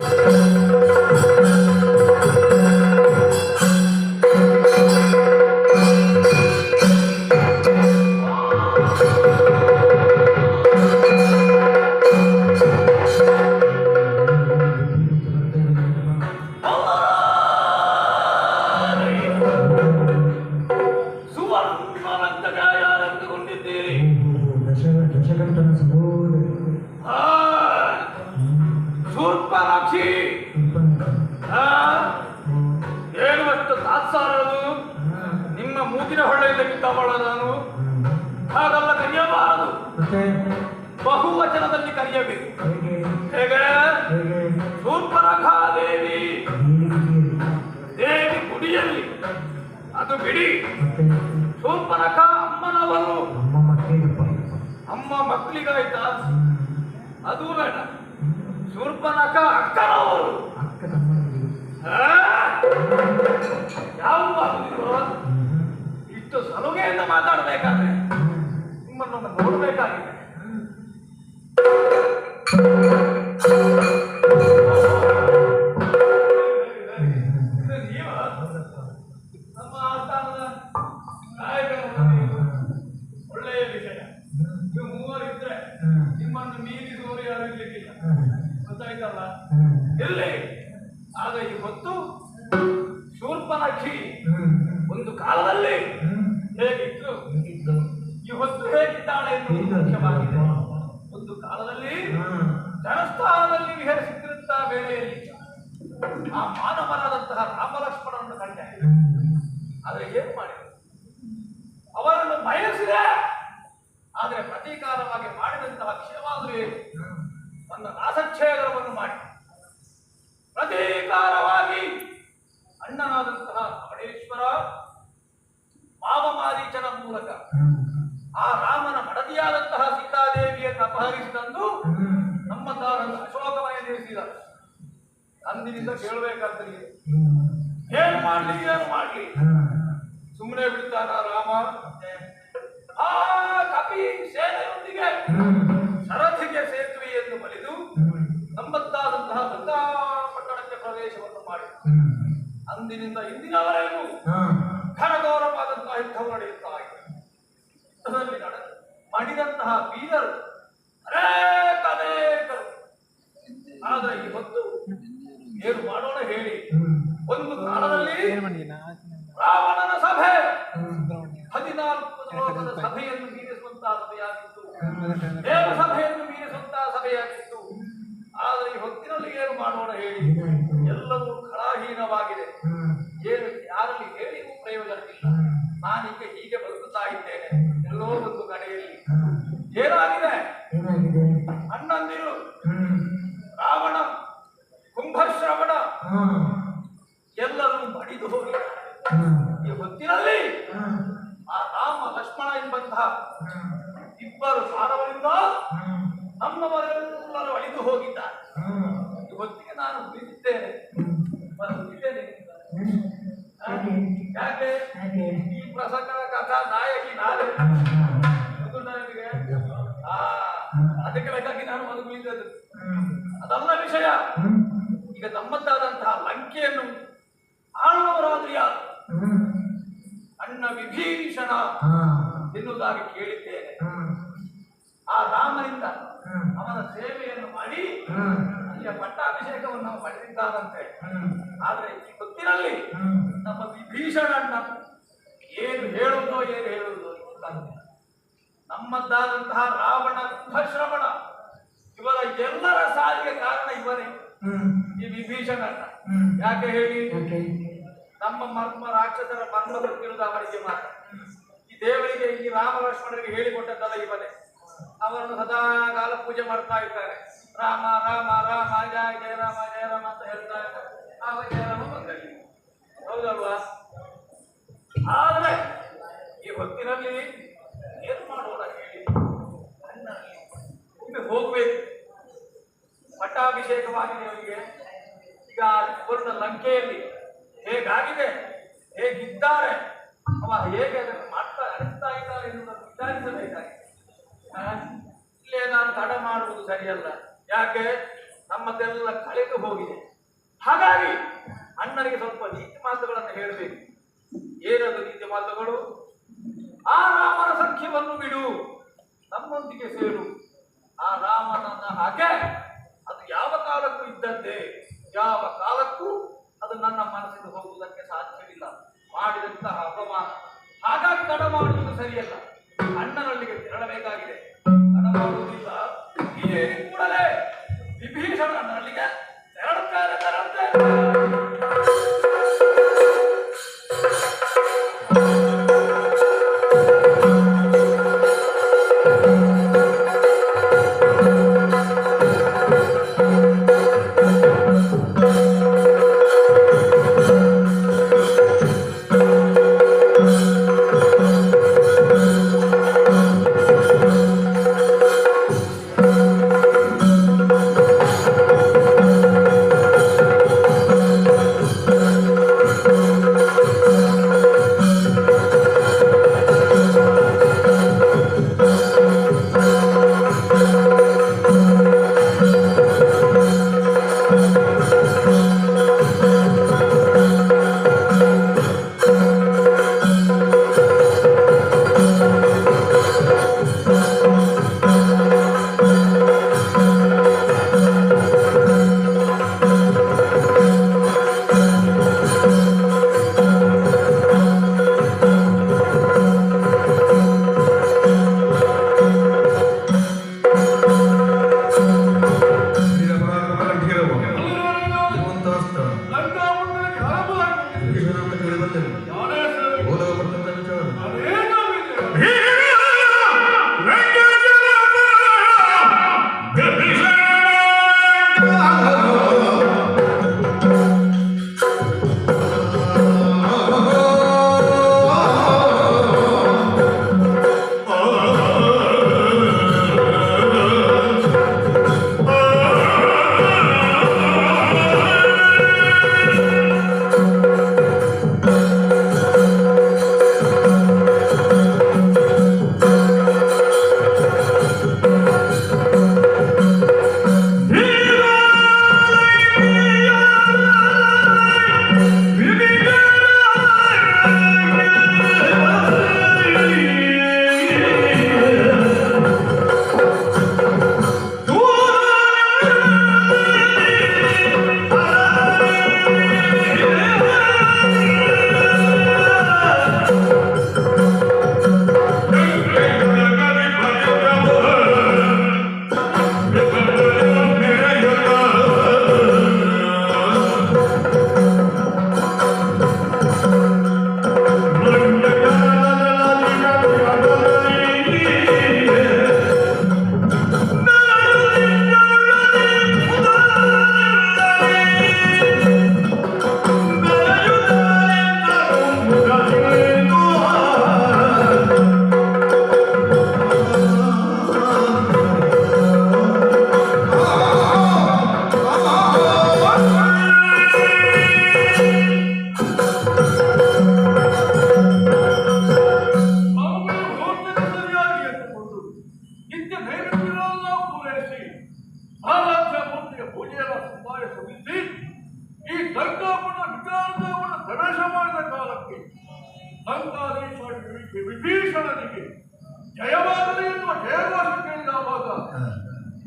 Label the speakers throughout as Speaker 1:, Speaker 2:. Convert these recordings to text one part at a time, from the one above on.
Speaker 1: Música
Speaker 2: ಆ, ಹೇಳುವಷ್ಟು ತಾತ್ಸಾರದು ನಿಮ್ಮ ಮೂಗಿನ ಹೊಳ್ಳೆಯಿಂದ ಬಿದ್ದವಳ ನಾನು? ಹಾಗಲ್ಲ ಕರೆಯಬಾರದು. ಬಹುವಚನದಲ್ಲಿ ಕರೆಯಬೇಕು.
Speaker 1: ಹೇಗೆ?
Speaker 2: ದೇವಿ ದೇವಿ ಗುಡಿಯಲ್ಲಿ ಅದು ಬಿಡಿ. ಶೂರ್ಪನಖ ಅಮ್ಮನವರು.
Speaker 1: ಅಮ್ಮ
Speaker 2: ಮಕ್ಕಳಿಗಾಯ್ತಾ? ಅದು ಬೇಡ. ಸೂರ್ಪನಕ ಅಕ್ಕನವರು? ಯಾವ ಮಾತು? ಇಷ್ಟು ಸಲುಗೆಯಿಂದ ಮಾತಾಡಬೇಕಾದ್ರೆ. ಒಂದು ಕಾಲದಲ್ಲಿ ಹೇಗಿತ್ತು ಇವತ್ತು ಹೇಗಿದ್ದಾಳೆ ಎಂದು ಮುಖ್ಯವಾಗಿದೆ ಒಂದು ಕಾಲದಲ್ಲಿ ಜನಸ್ಥಾನದಲ್ಲಿ ವಿಹರಿಸುತ್ತಿರುವಂತಹ ವೇಳೆಯಲ್ಲಿ ಆ ಮಾನವರಾದಂತಹ ರಾಮಲಕ್ಷ್ಮಣನನ್ನು ಕಂಡೆ ಆದರೆ ಏನು ಮಾಡಿದೆ ಅವರನ್ನು ಬಯಸಿದೆ ಆದರೆ ಪ್ರತೀಕಾರವಾಗಿ ಮಾಡಿದಂತಹ ಕ್ಷೇಮಾದರೂ ಏನು ತನ್ನ ನಾಸಚ್ಛೇದನವನ್ನು ಮಾಡಿ ಪ್ರತೀಕಾರವಾಗಿ ಅಣ್ಣನಾದಂತಹ ಕಮಲೇಶ್ವರ ಮಾವಮಾರೀಚನ ಮೂಲಕ. ಆ ರಾಮನ ಮಡದಿಯಾದಂತಹ ಸೀತಾದೇವಿಯನ್ನು ಅಪಹರಿಸಿ ತಂದು ನಮ್ಮ ತಾರನ್ನು ಅಶೋಕಮಯ ನಿಲ್ಲಿಸಿದ ಅಂದಿನಿಂದ ಕೇಳಬೇಕಾದ್ರೆ ಏನ್ ಮಾಡ್ಲಿ ಏನು ಮಾಡ್ಲಿ? ಸುಮ್ಮನೆ ಬಿಡ್ತಾನ ರಾಮ? ಆ ಕಪಿ ಸೇನೆಯೊಂದಿಗೆ ಸರಥಿಗೆ ಸೇತುವೆಯನ್ನು ಬಲಿದು ಗಂಗಾ ಪಟ್ಟಣಕ್ಕೆ ಪ್ರವೇಶವನ್ನು ಮಾಡಿ ಅಂದಿನಿಂದ ಇಂದಿನವರೆಗೂ ಘನಘೋರವಾದಂತಹ ಯುದ್ಧವು ನಡೆಯುತ್ತಾ ಇದೆ ಯುದ್ಧದಲ್ಲಿ ನಡೆ ಬೀದರು ಅನೇಕ ಅನೇಕರು ಆದ್ರೆ ಇವತ್ತು ಏನು ಮಾಡೋಣ ಹೇಳಿ. ಒಂದು ಕಾಲದಲ್ಲಿ ರಾವಣನ ಸಭೆ. ಹದಿನಾಲ್ಕು ಲೋಕದ ಸಭೆಯನ್ನು ಮೀರಿಸುವಂತಹ ಸಭೆಯಾಗಿತ್ತು. ದೇವ ಸಭೆಯನ್ನು ಮೀರಿಸುವಂತಹ ಸಭೆಯಾಗಿತ್ತು. ಆದರೆ ಈ ಹೊತ್ತಿನಲ್ಲಿ ಏನು ಮಾಡೋಣ ಹೇಳಿ. ಎಲ್ಲವೂ ಕಲಾಹೀನವಾಗಿದೆ ಏನು ಯಾರಲ್ಲಿ ಹೇಳಿಯೂ ಪ್ರಯೋಜನವಿಲ್ಲ. ನಾನೀಗ ಹೀಗೆ ಬದುಕುತ್ತಾ ಇದ್ದೇನೆ. ಏನಾಗಿದೆ?
Speaker 1: ಏನಾಗಿದೆ?
Speaker 2: ಅಣ್ಣಂದಿರು ರಾವಣ ಕುಂಭಶ್ರವಣ ಎಲ್ಲರೂ ಮಡಿದು ಹೋಗಿ ಈ ಹೊತ್ತಿನಲ್ಲಿ ಆ ರಾಮ ಲಕ್ಷ್ಮಣ ಎಂಬಂತಹ ಅದಕ್ಕೆ ಬೇಕಾಗಿ ನಾನು ಬದುಕುಳಿದ್ದದ್ದು ಅದಲ್ಲ ವಿಷಯ. ಈಗ ನಮ್ಮದ್ದಾದಂತಹ ಲಂಕೆಯನ್ನು ಆಳುವವರಾದ್ರೂ ಯಾರು? ಅಣ್ಣ ವಿಭೀಷಣ ಎನ್ನುವುದಾಗಿ ಕೇಳಿದ್ದೇನೆ. ಆ ರಾಮನಿಂದ ಅವನ ಸೇವೆಯನ್ನು ಮಾಡಿ ಅಲ್ಲಿಯ ಪಟ್ಟಾಭಿಷೇಕವನ್ನು ನಾವು ಪಡೆದಿದ್ದಾನಂತೆ ಆದ್ರೆ ಈ ಹೊತ್ತಿನಲ್ಲಿ ನಮ್ಮ ವಿಭೀಷಣ ಅಣ್ಣ ಏನು ಹೇಳುವುದೋ ಏನು ಹೇಳುವುದೋ ನಮ್ಮದ್ದಾದಂತಹ ರಾವಣ ಕುಂಭಶ್ರವಣ ಇವರ ಎಲ್ಲರ ಸಾವಿಗೆ ಕಾರಣ ಇವನೇ ಈ ವಿಭೀಷಣ ಯಾಕೆ ಹೇಳಿ? ನಮ್ಮ ಮರ್ಮ ರಾಕ್ಷಸರ ಮರ್ಮ ಗೊತ್ತಿರುವುದು ಅವರಿಗೆ ಮಾತ್ರ. ಈ ದೇವರಿಗೆ ಈ ರಾಮ ಲಕ್ಷ್ಮಣರಿಗೆ ಹೇಳಿಕೊಟ್ಟದ್ದಲ್ಲ ಇವನೇ ಅವರನ್ನು ಸದಾ ಕಾಲ ಪೂಜೆ ಮಾಡ್ತಾ ಇದ್ದಾರೆ. ರಾಮ ರಾಮ ರಾಮ ಜಯ ಜಯ ರಾಮ ಜಯ ರಾಮ ಅಂತ ಹೇಳ್ತಾ ಇದ್ದಾರೆ. ಆಗ ಜಯರಾಮ ಬಂದಲ್ಲಿ ಹೌದಲ್ವಾ? ಆದ್ರೆ ಈ ಹೊತ್ತಿನಲ್ಲಿ ಏನು ಒಮ್ಮೆ ಹೋಗ್ಬೇಕು. ಪಟ್ಟಾಭಿಷೇಕವಾಗಿದೆ ಅವರಿಗೆ ಈಗ ಪೂರ್ಣ ಲಂಕೆಯಲ್ಲಿ ಹೇಗಾಗಿದೆ, ಹೇಗಿದ್ದಾರೆ ಅವ ಹೇಗೆ ಮಾಡ್ತಾ, ನಡೆಸ್ತಾ ಇದ್ದಾರೆ ಎನ್ನುವುದನ್ನು ವಿಚಾರಿಸಬೇಕಾಗಿದೆ? ಇಲ್ಲೇ ನಾನು ತಡ ಮಾಡುವುದು ಸರಿಯಲ್ಲ. ಯಾಕೆ? ನಮ್ಮದೆಲ್ಲ ಕಳೆದು ಹೋಗಿದೆ. ಹಾಗಾಗಿ ಅಣ್ಣನಿಗೆ ಸ್ವಲ್ಪ ನೀತಿ ಮಾತುಗಳನ್ನು ಹೇಳಬೇಕು. ಏನದು ನೀತಿ ಮಾತುಗಳು? ಆ ರಾಮನ ಸಖ್ಯವನ್ನು ಬಿಡು. ನಮ್ಮೊಂದಿಗೆ ಸೇರು. ಆ ರಾಮನನ್ನ ಹಾಗೆ ಅದು ಯಾವ ಕಾಲಕ್ಕೂ ಇದ್ದಂತೆ, ಯಾವ ಕಾಲಕ್ಕೂ ಅದು ನನ್ನ ಮನಸ್ಸಿಗೆ ಹೋಗುವುದಕ್ಕೆ ಸಾಧ್ಯವಿಲ್ಲ. ಮಾಡಿದಂತಹ ಅಪಮಾನ. ಹಾಗಾಗಿ ತಡ ಮಾಡುವುದು ಸರಿಯಲ್ಲ.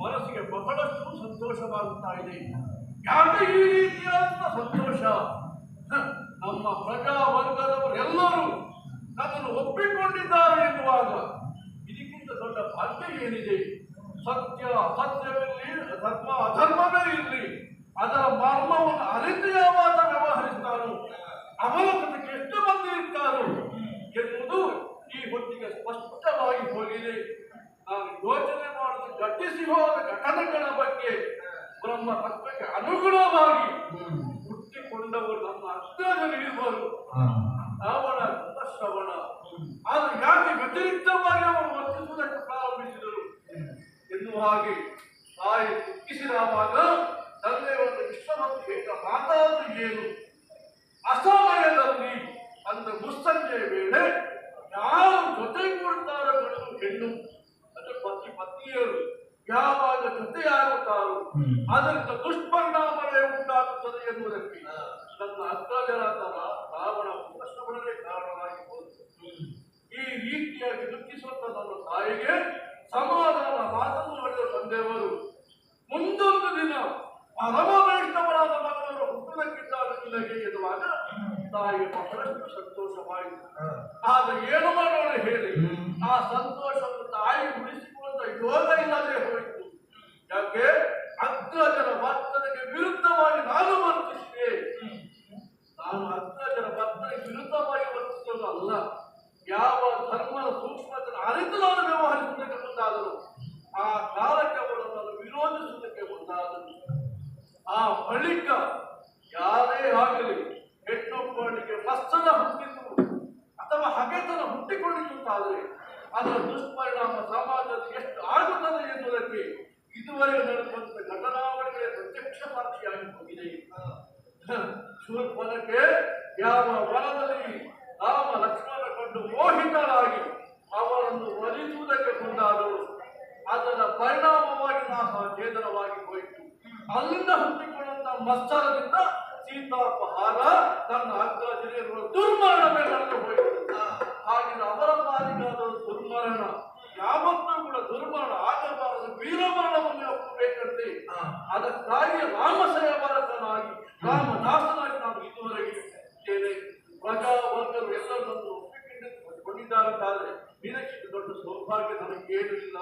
Speaker 3: ಮನಸ್ಸಿಗೆ ಬಹಳಷ್ಟು ಸಂತೋಷವಾಗುತ್ತಾ ಇದೆ. ಯಾಕೆ ಈ ರೀತಿಯಾದ ಸಂತೋಷ. ನಮ್ಮ ಪ್ರಜಾ ವರ್ಗದವರೆಲ್ಲರೂ ನನ್ನನ್ನು ಒಪ್ಪಿಕೊಂಡಿದ್ದಾರೆ ಎನ್ನುವಾಗ ಇದಕ್ಕಿಂತ ದೊಡ್ಡ ಭಾಗ್ಯ ಏನಿದೆ? ಸತ್ಯ ಅಸತ್ಯವಿರಲಿ ಧರ್ಮ, ಅಧರ್ಮವೇ ಇರಲಿ. ಅದರ ಮರ್ಮವನ್ನು ಅರಿತು ಯಾವಾಗ ವ್ಯವಹರಿಸ್ತಾರೋ ಅವರ ಜೊತೆಗೆ ಎಷ್ಟು ಮಂದಿ ಇರ್ತಾರೋ ಎನ್ನುವುದು ಈ ಹೊತ್ತಿಗೆ ಸ್ಪಷ್ಟವಾಗಿ ಹೋಗಿದೆ. ನಾನು ಯೋಚನೆ ಮಾಡಲು ಘಟಿಸಿ ಹೋದ ಘಟನೆಗಳ ಬಗ್ಗೆ ಬ್ರಹ್ಮ ತತ್ವಕ್ಕೆ ಅನುಗುಣವಾಗಿ ಹುಟ್ಟಿಕೊಂಡವರು ನಮ್ಮ ಅರ್ಥದಲ್ಲಿ ಇರುವರು ರಾವಣ ಶ್ರವಣ ಆದ್ರೆ ಯಾಕೆ ವ್ಯತಿರಿಕ್ತವಾಗಿ ಅವರು ವರ್ತಿಸುವುದಕ್ಕೆ ಪ್ರಾರಂಭಿಸಿದರು ಎನ್ನುವ ಹಾಗೆ ತಾಯಿ ದುಃಖಿಸಿದವಾಗ ತಂದೆ ಒಂದು ವಿಶ್ವಮತ್ತು ಹೇಳಿದ ಮಾತಾದ್ರು ಏನು ಅಸಮಯದಲ್ಲಿ ಅಂದ ಮುಸ್ಸಂಜೆ ವೇಳೆ ಯಾರು ಜೊತೆಗೂಡುತ್ತಾರೋ ಗಂಡು ಹೆಣ್ಣು ದುಷ್ಪರಿಣಾಮವೇ ಉಂಟಾಗುತ್ತದೆ ತನ್ನ ಅದರಿಂದ ಎನ್ನುವುದಕ್ಕೆ ನನ್ನ ಅಗ್ರಜರಾದ ರಾವಣ ಪ್ರಶ್ನಗಳೇ ಕಾರಣವಾಗಿ ಈ ರೀತಿಯಾಗಿ ದುಃಖಿಸುವಂತ ನನ್ನ ತಾಯಿಗೆ ಸಮಾಧಾನ ಮಾತನ್ನು ಮಾಡಿದ ತಂದೆಯವರು ಮುಂದೊಂದು ದಿನ ಪರಮ ವೈಷ್ಣವರಾದ ಮಗನವರು ಹುಟ್ಟುವುದಕ್ಕಿದ್ದಾಗ ನಿನಗೆ ಎನ್ನುವಾಗ ತಾಯಿಗೆ ಬಹಳಷ್ಟು ಸಂತೋಷವಾಯಿತು. ಆದರೆ ಏನು ಮಾಡೋಣ ಹೇಳಿ? ಶೂರ್ಪನಕ್ಕೆ ಯಾವ ವನದಲ್ಲಿ ಪ್ರಜಾವರ್ಗರು ಒಪ್ಪಿಕೊಂಡು ಒಪ್ಪಿಕೊಂಡಿದ್ದಾರಂತಾದ್ರೆ ಇದಕ್ಕಿಂತ ದೊಡ್ಡ ಸೌಭಾಗ್ಯ ನನಗೆ ಏನೂ ಇಲ್ಲ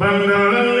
Speaker 3: ಏನು-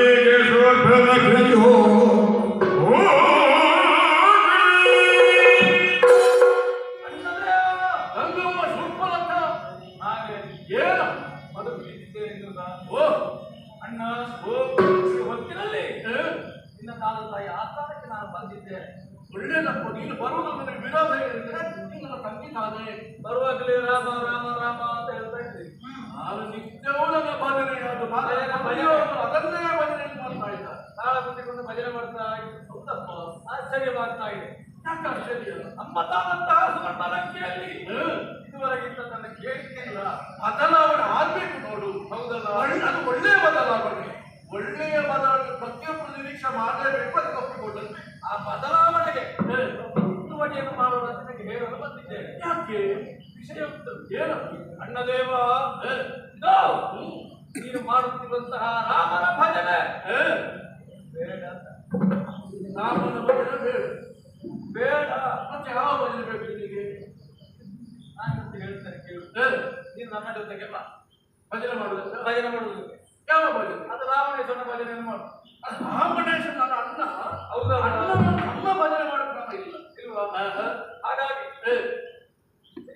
Speaker 3: ಭಜನೆ ಮಾಡ್ತಾ ಇದ್ದೆ
Speaker 2: ಹೌದಪ್ಪ ಆಶ್ಚರ್ಯವಾಗ್ತಾ ಇದೆ.
Speaker 3: ಯಾಕೆ ಆಶ್ಚರ್ಯ?
Speaker 2: ನಮ್ಮ ತಾನಂತಹ ಸುವರ್ಣ ಲಂಕೆಯಲ್ಲಿ
Speaker 3: ಏ?
Speaker 2: ಇದುವರೆಗಿಂತ ನನ್ನ ಕೇಳಿಕೆಯಿಲ್ಲ
Speaker 3: ಬದಲಾವಣೆ ಆಗ್ಬೇಕು ನೋಡು.
Speaker 2: ಹೌದಲ್ಲ?
Speaker 3: ಅದು ಒಳ್ಳೆಯ ಬದಲಾವಣೆ. ಒಳ್ಳೆಯ ಬದಲಾವಣೆ ಪ್ರತಿಯೊಬ್ಬರು ನಿರೀಕ್ಷೆ ಮಾಡಲೇಬೇಕು ಅದಕ್ಕೆ ಒಪ್ಪಿಕೊಂಡದ್ದು.
Speaker 2: ಆ ಬದಲಾವಣೆಗೆ ಮುಟ್ಟುವಳಿಯನ್ನು ಮಾಡುವುದಂತ ನನಗೆ ಹೇಳಲು ಬಂದಿದ್ದೇನೆ
Speaker 3: ಯಾಕೆ?
Speaker 2: ವಿಷಯ ಉಂಟು.
Speaker 3: ಏನು
Speaker 2: ಅಣ್ಣದೇವ ನೀನು ಮಾಡುತ್ತಿರುವಂತಹ ರಾಮನ ಭಜನೆ. ಬೇಡ
Speaker 3: ರಾಮನ ಭಜನೆ ಬೇಡ
Speaker 2: ಬೇಡ
Speaker 3: ಮತ್ತೆ ಯಾವ ಭಜನೆ ಬೇಕು ನಿನಗೆ
Speaker 2: ನಾನು ಮತ್ತೆ ಹೇಳ್ತೇನೆ ಕೇಳು
Speaker 3: ಏ?
Speaker 2: ನೀನು ನನ್ನ ಜೊತೆಗೆ ಬಾ
Speaker 3: ಭಜನೆ ಮಾಡುವುದಕ್ಕೆ
Speaker 2: ಭಜನೆ ಮಾಡುವುದಕ್ಕೆ
Speaker 3: ಯಾವ ಭಜನೆ
Speaker 2: ಅದು ರಾಮನೇಶ್ವರನ ಭಜನೆಯನ್ನು ಮಾಡು
Speaker 3: ಅದು ರಾಮಣೇಶ ನನ್ನ ಅಣ್ಣ
Speaker 2: ಹೌದಾ?
Speaker 3: ಅಣ್ಣ ಅಣ್ಣ ಭಜನೆ ಮಾಡೋ ಕ್ರಮ ಇಲ್ಲ
Speaker 2: ಇಲ್ವಾ. ಹಾಗಾಗಿ
Speaker 3: ಏ?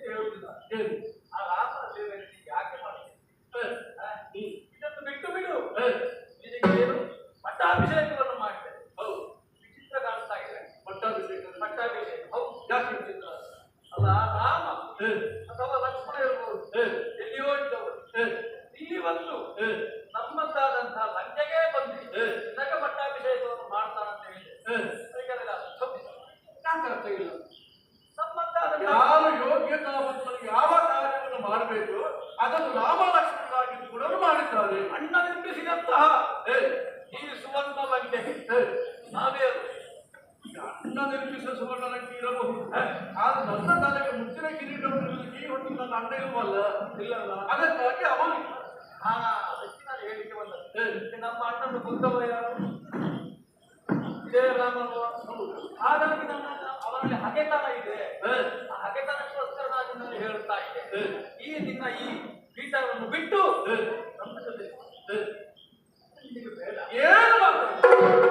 Speaker 2: ಹೇಳುವುದಿಲ್ಲ
Speaker 3: ಏನು
Speaker 2: ಆ ರಾಮನ ಸೇವೆಯನ್ನು ನೀನು ಯಾಕೆ ಮಾಡ್ತೀನಿ
Speaker 3: ಏ?
Speaker 2: ಇದನ್ನು ಬಿಟ್ಟು ಬಿಡು
Speaker 3: ಏ?
Speaker 2: ನಿನಗೆ ಏನು ಪಟ್ಟಾಭಿಷೇಕವನ್ನು ಮಾಡಿದೆ
Speaker 3: ಹೌದು
Speaker 2: ವಿಚಿತ್ರ ಕಾಣ್ತಾ ಇದೆ
Speaker 3: ಪಟ್ಟಾಭಿಷೇಕ
Speaker 2: ಪಟ್ಟಾಭಿಷೇಕ ಹೌದು
Speaker 3: ಯಾಕೆ ವಿಚಿತ್ರ
Speaker 2: ಅಲ್ಲ ರಾಮ
Speaker 3: ಏ?
Speaker 2: ಅಥವಾ ಲಕ್ಷ್ಮಣ ಇರ್ಬೋದು
Speaker 3: ಏ?
Speaker 2: ಎಲ್ಲಿಯೋ ಇದ್ದವರು
Speaker 3: ಏ?
Speaker 2: ಇಲ್ಲಿ ಬಂದು
Speaker 3: ಏ?
Speaker 2: ನಮ್ಮಂತಾದಂತಹ ಲಂಕೆಗೆ ಬಂದು
Speaker 3: ಏ.
Speaker 2: ನಿನಗೆ ಪಟ್ಟಾಭಿಷೇಕವನ್ನು ಮಾಡ್ತಾನಂತ ಹೇಳಿ
Speaker 3: ಏ?
Speaker 2: ಅದಕ್ಕೆಲ್ಲ ತಪ್ಪು.
Speaker 3: ಯಾಕೆ ಅರ್ಥ ಇಲ್ಲ
Speaker 2: ನಮ್ಮಂತಾದಂತಹ
Speaker 3: ಯಾರು ಯೋಗ್ಯತಾವಂತರು ಯಾವ ಕಾರ್ಯವನ್ನು ಮಾಡಬೇಕು ಅದನ್ನು ರಾಮ ಲಕ್ಷ್ಮಣರಾಗಿದ್ದು ಕೂಡ ಮಾಡಿದ್ದಾರೆ
Speaker 2: ಅಣ್ಣ ನಿರ್ಮಿಸಿದಂತಹ
Speaker 3: ಏ?
Speaker 2: ಈ ಸುವರ್ಣ ಲಂಕೆ
Speaker 3: ಏ?
Speaker 2: ನಾವೇ ಅದು.
Speaker 3: ಅಣ್ಣ ನಿರ್ಮಿಸಿದ ಸುವರ್ಣಲಂಕಿ ಇರಬಹುದು. ಆದ್ರೆ ನನ್ನ ತಲೆಗೆ ಮುಚ್ಚಿನ ಕಿರೀಟ ಉಂಟು, ಈ ಹೊತ್ತು ನನ್ನ ಅಣ್ಣ ಇರುವಲ್ಲ?
Speaker 2: ಇಲ್ಲಲ್ಲ.
Speaker 3: ಅದಕ್ಕಾಗಿ ಅವನು
Speaker 2: ಹಾ ಅದಕ್ಕೆ ನಾನು ಹೇಳಿಕೆ
Speaker 3: ಬಂದ?
Speaker 2: ನಮ್ಮ ಅಣ್ಣನ ಬುದ್ಧವ ಯಾರು? ಇದೇ ರಾಮನು ಹಾಗಾಗಿ ನನ್ನ ಅವನಲ್ಲಿ ಹಗೆತನ ಇದೆ? ಆ ಹಗೆತನಕ್ಕೋಸ್ಕರ ನಾನು ನಿನ್ನಲ್ಲಿ ಹೇಳ್ತಾ ಇದ್ದೆ. ಈ ನಿನ್ನ ಈ ಪೀಠವನ್ನು ಬಿಟ್ಟು? ನಮ್ಮ ಜೊತೆ ಬೇಡ.
Speaker 3: ಏನು ಮಾತಾಡ್ತೀಯ?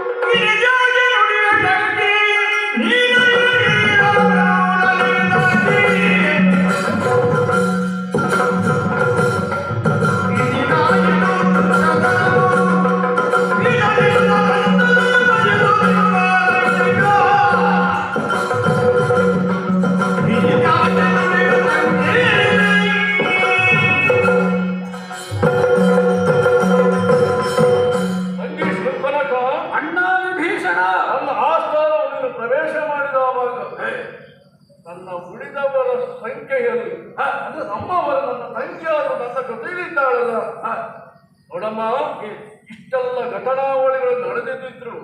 Speaker 4: ನನ್ನ
Speaker 3: ಉಳಿದವರ ಸಂಖ್ಯೆಯಲ್ಲಿ ಅಂದ್ರೆ ನಮ್ಮವರ ನನ್ನ ಸಂಖ್ಯಾರು ನನ್ನ ಜೊತೆಯಲ್ಲಿದ್ದಾಳಲ್ಲ ನೋಡಮ್ಮ ಇಷ್ಟೆಲ್ಲ ಘಟನಾವಳಿಗಳು ನಡೆದಿದ್ದರು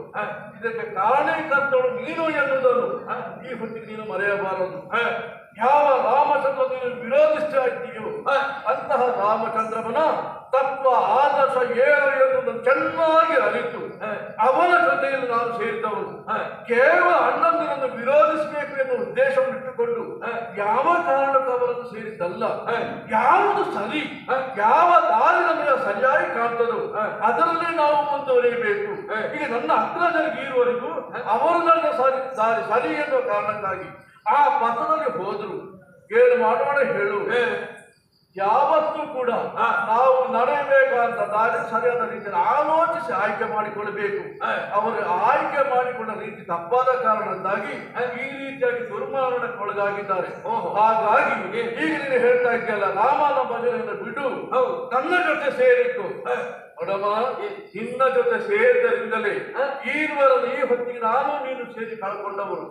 Speaker 3: ಇದಕ್ಕೆ ಕಾರಣೀಕರ್ತಳು ನೀನು ಎನ್ನುವುದನ್ನು ಈ ಹೊತ್ತಿಗೆ ನೀನು ಮರೆಯಬಾರದು ಯಾವ ರಾಮಚಂದ್ರನನ್ನು ವಿರೋಧಿಸ್ತಾ ಇದ್ದೀಯೋ ಅಂತಹ ರಾಮಚಂದ್ರವನ ತತ್ವ, ಆದರ್ಶ ಏನು ಎಂದು ಚೆನ್ನಾಗಿ ಅರಿತು. ಅವನ ಜೊತೆಯಲ್ಲಿ ನಾನು ಸೇರಿದವನು. ಕೇವಲ ಅಣ್ಣಂದಿರನ್ನು ವಿರೋಧಿಸಬೇಕು ಎನ್ನುವ ಉದ್ದೇಶವನ್ನು ಇಟ್ಟುಕೊಂಡು, ಯಾವ ಕಾರಣಕ್ಕೂ ಅವರನ್ನು ಸೇರಿದ್ದಲ್ಲ. ಯಾವುದು ಸರಿ, ಯಾವ ದಾರಿ ನಮಗೆ ಸರಿಯಾಗಿ ಕಾಣ್ತದೋ, ಅದರಲ್ಲಿ ನಾವು ಮುಂದುವರಿಯಬೇಕು. ಈಗ ನನ್ನ ಅಗ್ರಜರಿಗೆ ಇರುವವರೆಗೂ ಅವರು ನನ್ನ ಸರಿ, ದಾರಿ ಸರಿ ಎನ್ನುವ ಕಾರಣಕ್ಕಾಗಿ ಆ ಪಥದಲ್ಲಿ ಹೋದ್ರು. ಕೇಳು ಮಾಡೋಣ ಹೇಳು. ಯಾವತ್ತೂ ಕೂಡ ನಾವು ನಡೆಯಬೇಕಾದ ದಾರಿ ಸರಿಯಾದ ರೀತಿಯಲ್ಲಿ ಆಲೋಚಿಸಿ ಆಯ್ಕೆ ಮಾಡಿಕೊಳ್ಳಬೇಕು ಅವರು ಆಯ್ಕೆ ಮಾಡಿಕೊಂಡ ರೀತಿ ತಪ್ಪಾದ ಕಾರಣದಿಂದಾಗಿ ಈ ರೀತಿಯಾಗಿ ದುರ್ಮರಣಕ್ಕೊಳಗಾಗಿದ್ದಾರೆ ಹಾಗಾಗಿ ಈಗ ನೀನು ಹೇಳ್ತಾ ಇದ್ದಲ್ಲ ರಾಮನ ಭಜನೆಯನ್ನು ಬಿಡು ನನ್ನ ಜೊತೆ ಸೇರಿತ್ತು ನೋಡಮ್ಮ ನಿನ್ನ ಜೊತೆ ಸೇರಿದರಿಂದಲೇ ಈವರನ್ನು ಈ ಹೊತ್ತಿಗೆ ನಾನು ನೀನು ಸೇರಿ ಕಳ್ಕೊಂಡವರು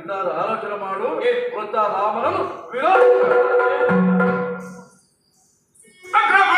Speaker 3: ಇನ್ನಾರು ಆಲೋಚನೆ ಮಾಡು ವೃತ್ತ ರಾಮನನ್ನು ವಿರೋಧ Instagram